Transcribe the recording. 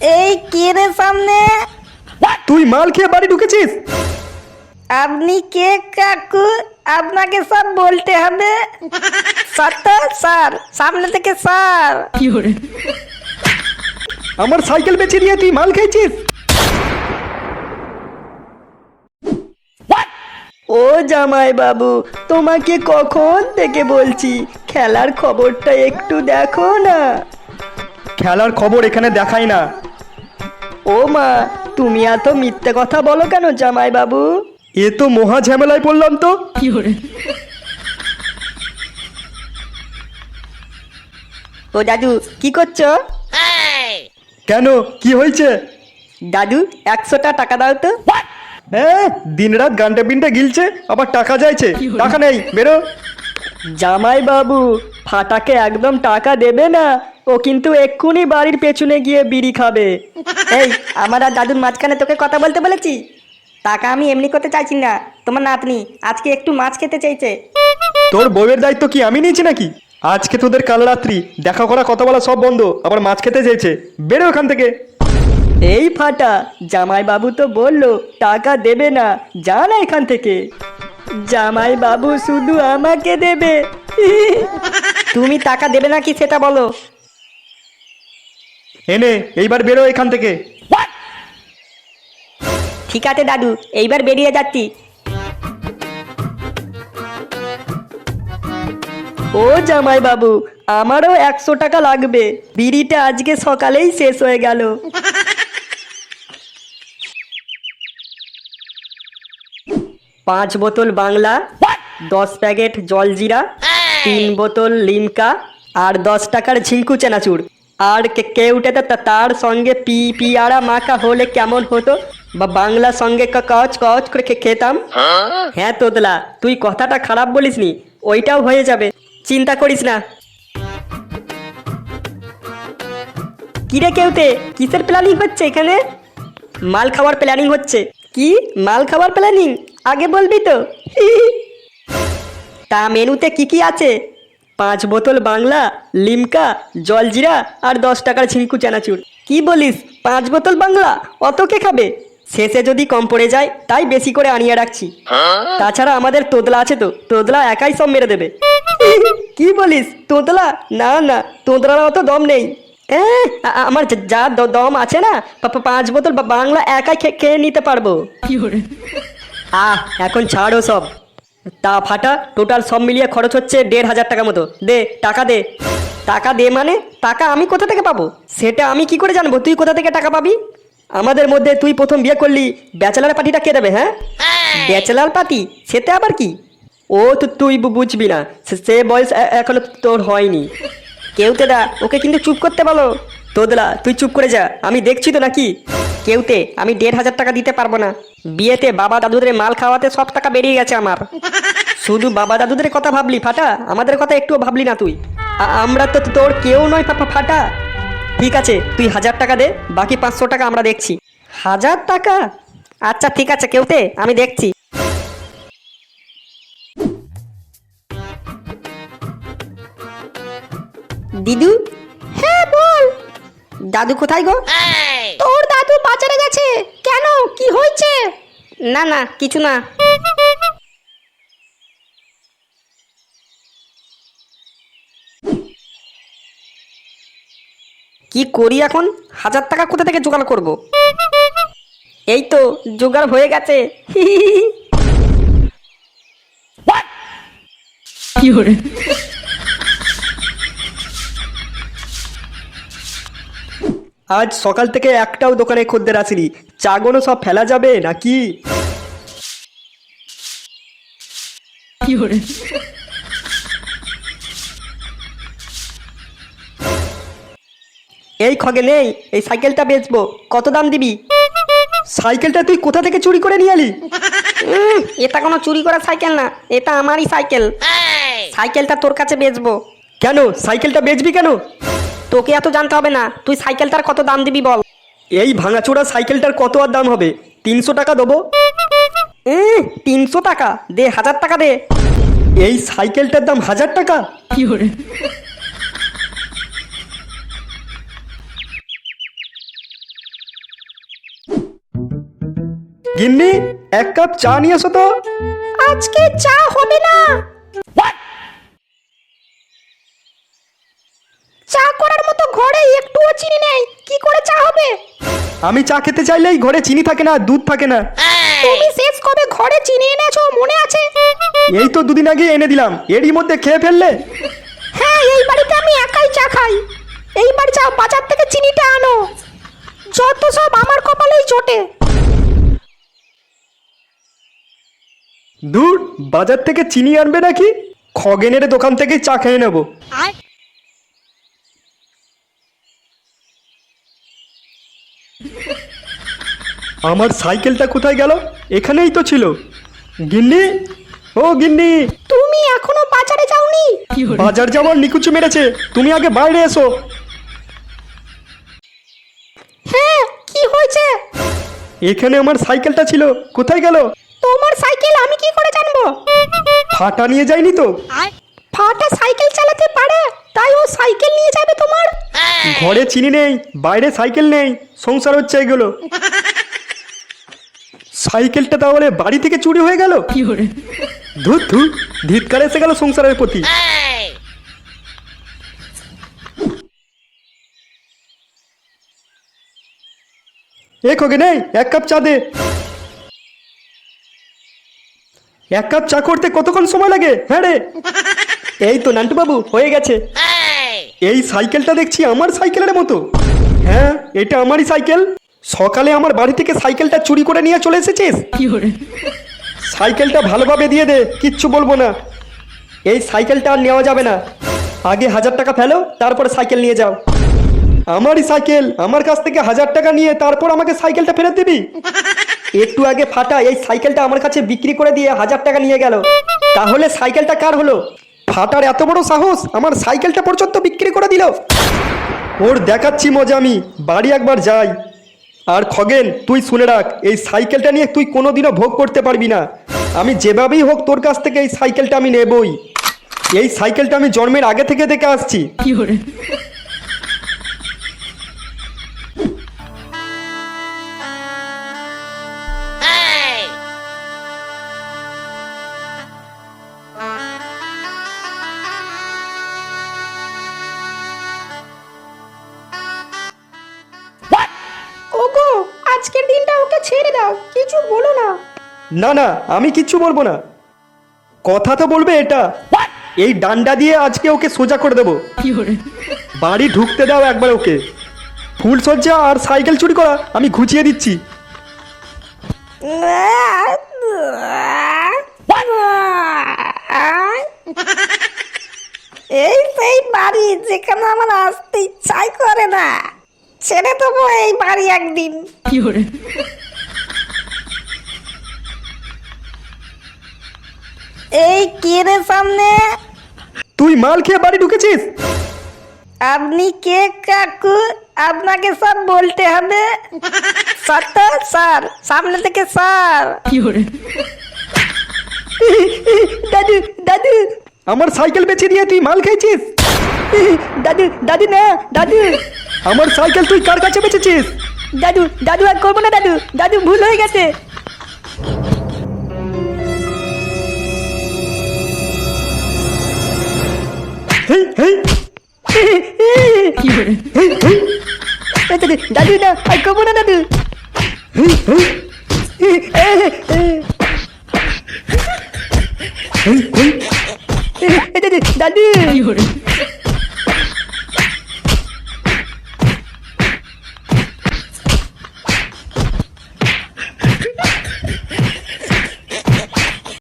এই কে রে সামনে? তুই মাল খেয়ে বাড়ি ঢুকেছিস? আপনি কে কাকু? আপনাকে সব বলতে হবে। স্যার তো স্যার সামনে থেকে স্যার। আমার সাইকেল বেচে দিয়ে তুই মাল খেয়েছিস? ও জামাই বাবু তোমাকে কখন থেকে বলছি? খেলার খবরটা একটু দেখো না। খেলার খবর এখানে দেখাই না। ও মা তুমি এত মিথ্যে কথা বলো কেন জামাই বাবু এ তো মহা ঝামেলায় পড়লাম তো। ও দাদু কি করছ? কেন কি হয়েছে? দাদু একশোটা টাকা দাও তো। হ্যাঁ দিন রাত গানটা পিনটা গিলছে আবার টাকা যাইছে। টাকা নেই বেরো। জামাই বাবু ফাটাকে একদম টাকা দেবে না। ও কিন্তু এক্ষুনি বাড়ির পেছনে গিয়ে বিড়ি খাবে। এই আমার আর দাদুর মাঝখানে তোকে কথা বলতে বলেছি? টাকা আমি এমনি করতে চাইছি না। তোমার নাতনি আজকে একটু মাছ খেতে চাইছে। তোর বউয়ের দায়িত্ব কি আমি নিয়েছি নাকি? আজকে তোদের কাল রাত্রি দেখা করা কথা বলা সব বন্ধ। আবার মাছ খেতে চেয়েছে বেরো ওখান থেকে। এই ফাটা জামাই বাবু তো বলল টাকা দেবে না। যা না এখান থেকে। জামাই বাবু শুধু আমাকে দেবে। তুমি টাকা দেবে নাকি সেটা বলো। এনে এইবার বেরো এখান থেকে। ঠিক আছে দাদু এইবার বেরিয়ে যাচ্ছি। ও জামাই বাবু আমারও একশো টাকা লাগবে। বিড়িটা আজকে সকালেই শেষ হয়ে গেল। পাঁচ বোতল বাংলা দশ প্যাকেট জলজিরা তিন বোতল লিমকা আর দশ টাকার ঝিঙ্কু চেনাচুর। আর কে- তা- তার সঙ্গে পি, পিয়ারা মাখা হলে কেমন হতো? বা বাংলা সঙ্গে কচ কচ করে খেতাম? হ্যাঁ তোদলা, তুই কথাটা খারাপ বলিসনি, ওইটাও হয়ে যাবে। চিন্তা করিস না। কিরে কেউতে, কিসের প্ল্যানিং হচ্ছে এখানে? মাল খাওয়ার প্ল্যানিং হচ্ছে। কি? মাল খাওয়ার প্ল্যানিং আগে বলবি তো। তা মেনুতে কি কি আছে? পাঁচ বোতল বাংলা লিমকা জলজিরা আর দশ টাকার ঝিঙ্কু চানাচুর। কি বলিস? পাঁচ বোতল বাংলা? অত কে খাবে? শেষে যদি কম পড়ে যায় তাই বেশি করে আনিয়ে রাখছি। তাছাড়া আমাদের তোদলা আছে তো তোদলা একাই সব মেরে দেবে। কি বলিস? তোদলা না না তোদলার অত দম নেই। আমার যা- দম আছে না পাঁচ বোতল বাংলা একাই খেয়ে নিতে পারব। আহ এখন ছাড়ো সব। তা ফাটা টোটাল সব মিলিয়ে খরচ হচ্ছে দেড় হাজার টাকা মতো। দে টাকা দে। টাকা দে মানে? টাকা আমি কোথা থেকে পাবো? সেটা আমি কি করে জানব? তুই কোথা থেকে টাকা পাবি? আমাদের মধ্যে তুই প্রথম বিয়ে করলি ব্যাচেলার পার্টিটা কে দেবে হ্যাঁ? Bachelor party? সেটা আবার কি? ও তো তুই বুঝবি না। সে- বয়স এখনও তোর হয়নি। কেউতে দা ওকে কিন্তু চুপ করতে বলো। তোদলা তুই চুপ করে যা। আমি দেখছি তো নাকি। কেউতে আমি দেড় হাজার টাকা দিতে পারব না। বিয়েতে বাবা দাদুদের মাল খাওয়াতে সব টাকা বেরিয়ে গেছে আমার। শুধু বাবা দাদুদের কথা ভাবলি, ফাটা? আমাদের কথা একটুও ভাবলি না তুই। আমরা তো তোর কেউ নয় ফাটা। ঠিক আছে, তুই হাজার টাকা দে, বাকি পাঁচশো টাকা আমরা দেখছি। হাজার টাকা? আচ্ছা ঠিক আছে, কেউতে, আমি দেখছি। দিদু? হ্যাঁ বল। দাদু কোথায় গো? তোর দাদু বাজারে গেছে। কেন? কি হয়েছে? না না কিছু না। কি করি এখন? হাজার টাকা কোথা থেকে জোগাড় করব? এই তো জোগাড় হয়ে গেছে। আজ সকাল থেকে একটাও দোকানে খদ্দের আসেনি। চাগনো সব ফেলা যাবে নাকি? এই খগে নেই এই সাইকেলটা বেচবো। কত দাম দিবি? সাইকেলটা তুই কোথা থেকে চুরি করে নিয়ে এলি? এটা কোনো চুরি করা সাইকেল না এটা আমারই সাইকেল। সাইকেলটা তোর কাছে বেচবো। কেন? সাইকেলটা বেচবি কেন? তোকে এত জানতে হবে না। তুই সাইকেলটার কত দাম দিবি বল। এই ভাঙাচোড়া সাইকেলটার কত আর দাম হবে? তিনশো টাকা দেবো। তিনশো টাকা। দে হাজার টাকা দে। এই সাইকেলটার দাম হাজার টাকা? কি করে গিন্নি এক কাপ চা নিয়ে আসো তো। আজকে চা হবে না। আমি চা খেতে চাইলেই ঘরে চিনি থাকে না দুধ থাকে না। তুমি শেষ কবে ঘরে চিনি এনেছো মনে আছে? এই তো দুদিন আগে এনে দিলাম। এরই মধ্যে খেয়ে ফেললে? হ্যাঁ এই বাড়িতে আমি একাই চা খাই। এইবার যাও বাজার থেকে চিনিটা আনো। যত সব আমার কপালেই জোটে। দূর বাজার থেকে চিনি আনবে নাকি? খগেনের দোকান থেকে চা খেয়ে নেব। আমার সাইকেলটা কোথায় গেল? এখানেই তো ছিল। গিন্নি? ও গিন্নি! তুমি এখনও বাজারে যাওনি? বাজার যাওয়ার নিকুচু মেরেছে। তুমি আগে বাইরে এসো। হ্যাঁ কি হয়েছে? এখানে আমার সাইকেলটা ছিল। কোথায় গেল? তোমার সাইকেল আমি কি করে জানব? ফাটা নিয়ে যায়নি তো? ফাটা সাইকেল চালাতে পারে তাই ও সাইকেল নিয়ে যাবে তোমার? ঘরে চিনি নেই বাইরে সাইকেল নেই। সংসার হচ্ছে এগুলো। সাইকেলটা তাহলে বাড়ি থেকে চুরি হয়ে গেল? ধুর ধুর ধিৎকার এসে গেল সংসারের প্রতি। এ নেই এক কাপ চা দে। এক কাপ চা করতে কতক্ষণ সময় লাগে? হ্যাঁ রে। এই তো নান্টু বাবু হয়ে গেছে। এই সাইকেলটা দেখছি আমার সাইকেলের মতো। হ্যাঁ এটা আমারই সাইকেল। সকালে আমার বাড়ি থেকে সাইকেলটা চুরি করে নিয়ে চলে এসেছিস? সাইকেলটা ভালোভাবে দিয়ে দে কিচ্ছু বলব না। এই সাইকেলটা আর নেওয়া যাবে না। আগে হাজার টাকা ফেলো তারপরে সাইকেল নিয়ে যাও। আমারই সাইকেল আমার কাছ থেকে হাজার টাকা নিয়ে তারপর আমাকে সাইকেলটা ফেরত দিবি? একটু আগে ফাটা এই সাইকেলটা আমার কাছে বিক্রি করে দিয়ে হাজার টাকা নিয়ে গেল। তাহলে সাইকেলটা কার হলো? ফাটার এত বড় সাহস আমার সাইকেলটা পর্যন্ত বিক্রি করে দিল। ওর দেখাচ্ছি মজা আমি বাড়ি একবার যাই। আর খগেন, তুই শুনে রাখ, এই সাইকেলটা নিয়ে তুই কোনোদিনও ভোগ করতে পারবি না। আমি যেভাবেই হোক তোর কাছ থেকে এই সাইকেলটা আমি নেবই। এই সাইকেলটা আমি জন্মের আগে থেকে দেখে আসছি। না না আমি কিচ্ছু বলব না। কথা তো বলবে এটা। এই ডান্ডা দিয়ে আজকে ওকে সোজা করে দেবো। বাড়ি ঢুকতে দাও একবার ওকে। ফুল সজ্জা আর সাইকেল চুরি করা আমি ঘুচিয়ে দিচ্ছি। এই সেই বাড়ি যেখানে আমার আসতে ইচ্ছাই করে না। ছেড়ে দেবো এই বাড়ি একদিন। এই কে রে সামনে? তুই মাল খেয়ে বাড়ি ঢুকেছিস? আপনি কে কাকু? আপনাকে সব বলতে হবে। সত্য স্যার সামনে থেকে স্যার। দাদু দাদু। আমার সাইকেল বেছে দিয়ে তুই মাল খেয়েছিস? দাদু দাদু না দাদু। আমার সাইকেল তুই কার কাছে বেচেছিস দাদু দাদু আর করব না দাদু। দাদু ভুল হয়ে গেছে। দাদু না আর করব না দাদু দাদু